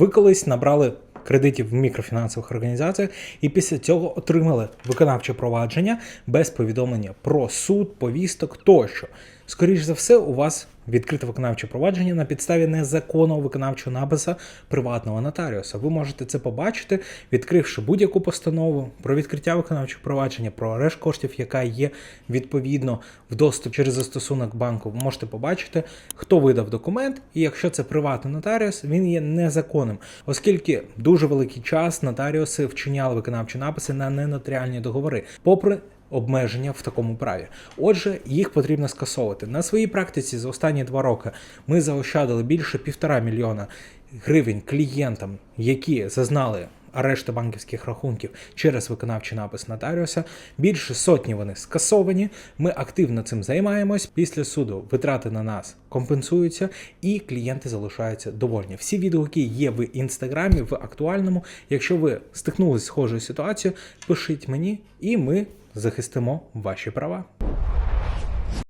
Ви колись набрали кредитів в мікрофінансових організаціях і після цього отримали виконавче провадження без повідомлення про суд, повісток тощо. Скоріше за все, у вас відкрите виконавче провадження на підставі незаконного виконавчого напису приватного нотаріуса. Ви можете це побачити, відкривши будь-яку постанову про відкриття виконавчого провадження, про арешт коштів, яка є відповідно в доступ через застосунок банку. Ви можете побачити, хто видав документ, і якщо це приватний нотаріус, він є незаконним, оскільки дуже великий час нотаріуси вчиняли виконавчі написи на ненотаріальні договори, попри обмеження в такому праві. Отже, їх потрібно скасовувати. На своїй практиці за останні два роки ми заощадили більше півтора мільйона гривень клієнтам, які зазнали арешти банківських рахунків через виконавчий напис нотаріуса. Більше сотні вони скасовані. Ми активно цим займаємось. Після суду витрати на нас компенсуються, і клієнти залишаються довольні. Всі відгуки є в інстаграмі, в актуальному. Якщо ви стикнулися з схожою ситуацією, пишіть мені, і ми захистимо ваші права.